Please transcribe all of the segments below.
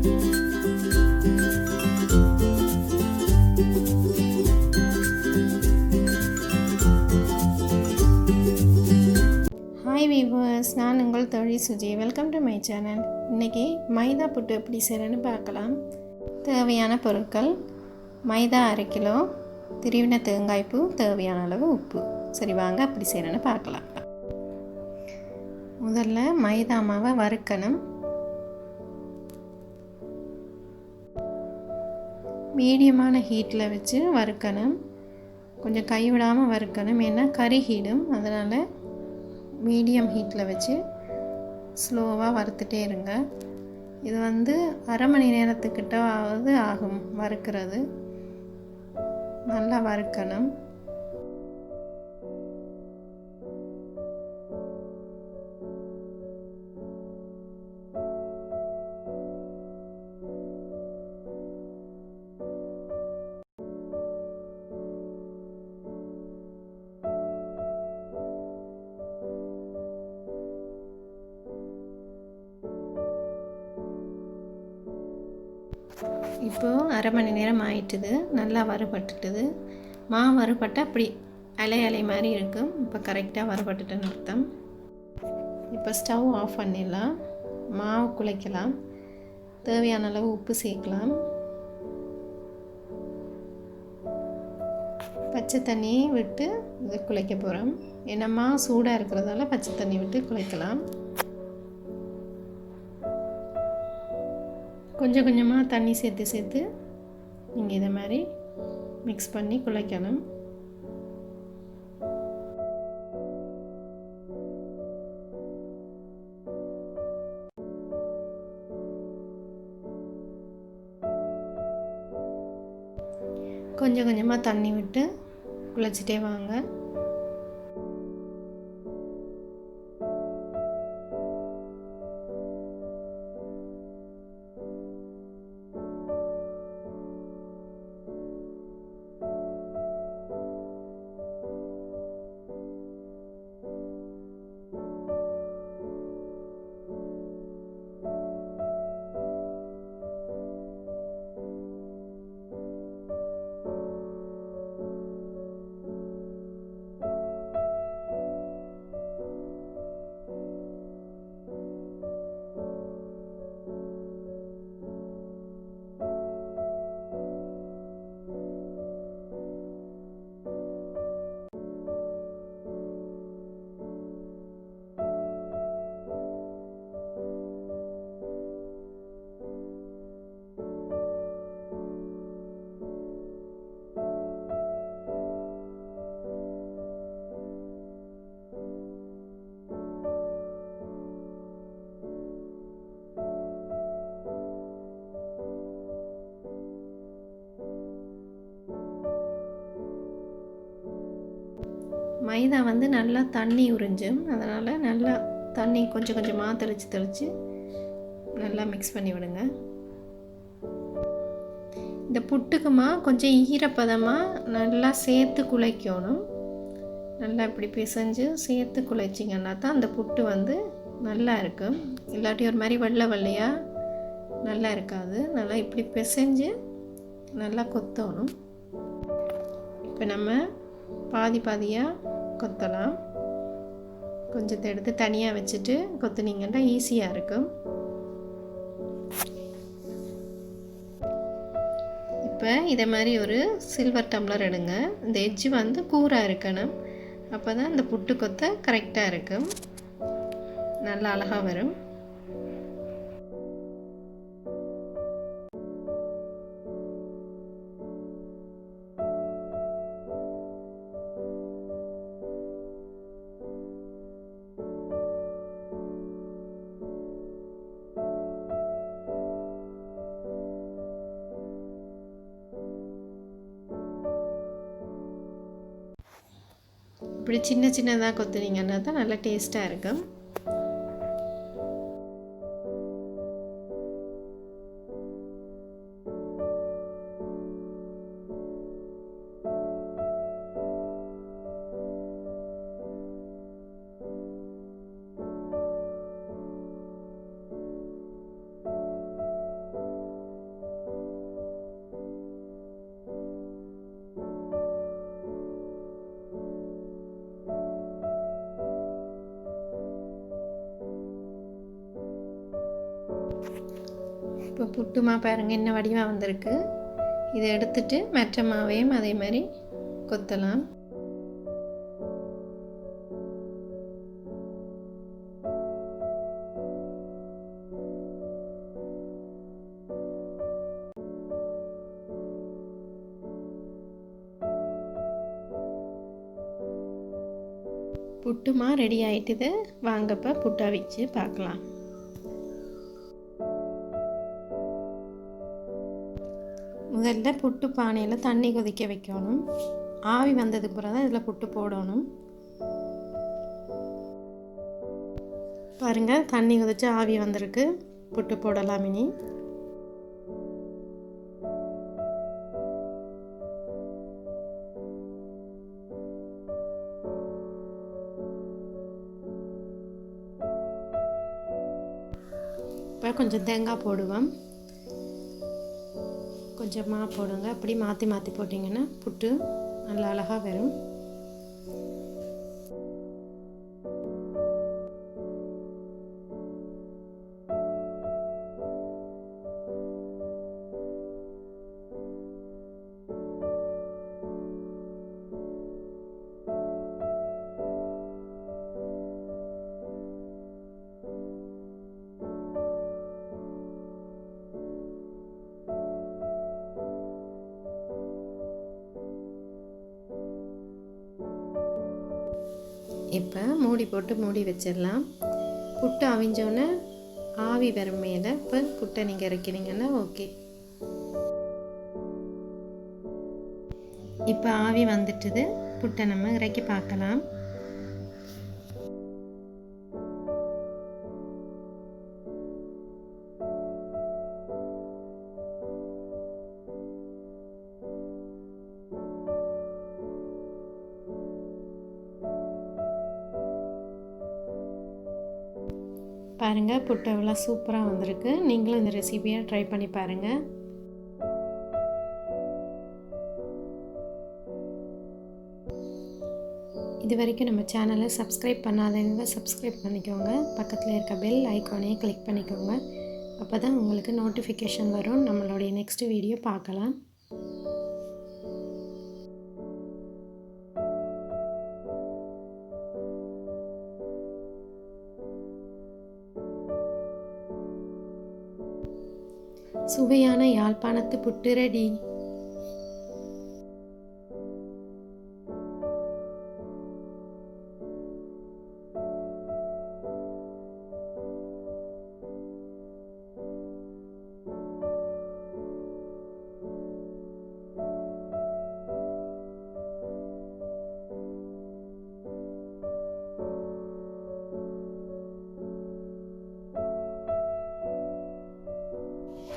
Hi viewers நான் உங்கள் தொழில் Suji. Welcome to my channel இன்றைக்கி மைதா புட்டு எப்படி செய்கிறேன்னு பார்க்கலாம். தேவையான பொருட்கள் மைதா அரை கிலோ திருவின தேங்காய் பூ தேவையான அளவு உப்பு. சரி வாங்க அப்படி செய்கிறேன்னு பார்க்கலாம். முதல்ல மைதா மாவை வறுக்கணும். மீடியமான ஹீட்டில் வச்சு வறுக்கணும். கொஞ்சம் கைவிடாமல் வறுக்கணும். ஏன்னா கருகிடும் அதனால் மீடியம் ஹீட்டில் வச்சு ஸ்லோவாக வறுத்துட்டே இருங்க. இது வந்து அரை மணி நேரத்துக்கிட்டாவது ஆகும் வறுக்கிறது. நல்லா வறுக்கணும். இப்போது அரை மணி நேரம் ஆயிட்டுது. நல்லா வறுபட்டுட்டுது. மா வறுபட்ட அப்படி அலை அலை மாதிரி இருக்கும். இப்போ கரெக்டாக வறுபட்டுட்டுன்னு அர்த்தம். இப்போ ஸ்டவ் ஆஃப் பண்ணிடலாம். மாவு குழைக்கலாம். தேவையான அளவு உப்பு சேர்க்கலாம். பச்சை தண்ணியை விட்டு இது குழைக்க போகிறோம். ஏன்னா மா சூடாக இருக்கிறதால பச்சை தண்ணி விட்டு குழைக்கலாம். கொஞ்சம் கொஞ்சமாக தண்ணி சேர்த்து சேர்த்து நீங்கள் இதை மாதிரி மிக்ஸ் பண்ணி குழைக்கணும். கொஞ்சம் கொஞ்சமாக தண்ணி விட்டு குழைச்சிட்டே வாங்க. மைதா வந்து நல்லா தண்ணி உறிஞ்சும் அதனால் நல்லா தண்ணி கொஞ்சம் கொஞ்சமாக தெளித்து தெளித்து நல்லா மிக்ஸ் பண்ணி விடுங்க. இந்த புட்டுக்குமா கொஞ்சம் ஈரப்பதமாக நல்லா சேர்த்து குலைக்கணும். நல்லா இப்படி பிசைஞ்சு சேர்த்து குழைச்சிங்கன்னா தான் அந்த புட்டு வந்து நல்லா இருக்கும் இல்லாட்டி ஒரு மாதிரி வெள்ளை வெள்ளையாக நல்லா இருக்காது. நல்லா இப்படி பிசைஞ்சு நல்லா கொத்தணும். இப்போ நம்ம பாதி பாதியாக கொத்தலாம். கொஞ்சத்தை எடுத்து தனியாக வச்சுட்டு கொத்துனீங்கன்னா ஈஸியாக இருக்கும். இப்போ இதை மாதிரி ஒரு சில்வர் டம்ளர் எடுங்க. இந்த எஜ்ஜு வந்து கூராக இருக்கணும். அப்போ தான் இந்த புட்டு கொத்த கரெக்டாக இருக்கும். நல்லா அழகாக வரும். இப்படி சின்ன சின்னதாக கொத்துனீங்கன்னா தான் நல்லா டேஸ்ட்டாக இருக்கும். இப்போ புட்டுமா பாருங்கள் என்ன வடிவாக வந்திருக்கு. இதை எடுத்துட்டு மற்ற மாவையும் அதே மாதிரி கொத்தலாம். புட்டுமா ரெடி ஆயிட்டுது. வாங்கப்போ புட்டா வச்சு பார்க்கலாம். முதல்ல புட்டு பானையில் தண்ணி கொதிக்க வைக்கணும். ஆவி வந்ததுக்கு பிறகு தான் இதில் புட்டு போடணும். பாருங்கள் தண்ணி கொதிச்சு ஆவி வந்திருக்கு. புட்டு போடலாம் இனி. இப்போ கொஞ்சம் தேங்காய் போடுவோம். கொஞ்சமாக போடுங்க. அப்படி மாற்றி மாற்றி போட்டிங்கன்னா புட்டு நல்லா அழகாக வரும். இப்போ மூடி போட்டு மூடி வச்சிடலாம். புட்டு அவிஞ்சோன்னே ஆவி வரும் மேலே இப்போ புட்டை நீங்கள் இறக்கினீங்கன்னா ஓகே. இப்போ ஆவி வந்துட்டுது. புட்டை நம்ம இறக்கி பார்க்கலாம். பாருங்கள் புட்டவெல்லாம் சூப்பராக வந்திருக்கு. நீங்களும் இந்த ரெசிபியை ட்ரை பண்ணி பாருங்கள் இது வரைக்கும் நம்ம சேனலை சப்ஸ்கிரைப் பண்ணாதவங்க சப்ஸ்கிரைப் பண்ணிக்கோங்க. பக்கத்தில் இருக்க பெல் ஐக்கானையும் கிளிக் பண்ணிக்கோங்க. அப்போ தான் உங்களுக்கு நோட்டிஃபிகேஷன் வரும். நம்மளுடைய நெக்ஸ்ட் வீடியோ பார்க்கலாம். சுவையான யாழ்ப்பாணத்து புட்டு ரெடி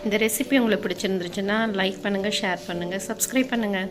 இந்த ரெசிபி உங்களுக்கு பிடிச்சிருந்துருச்சுன்னா லைக் பண்ணுங்கள் ஷேர் பண்ணுங்கள் சப்ஸ்கிரைப் பண்ணுங்கள்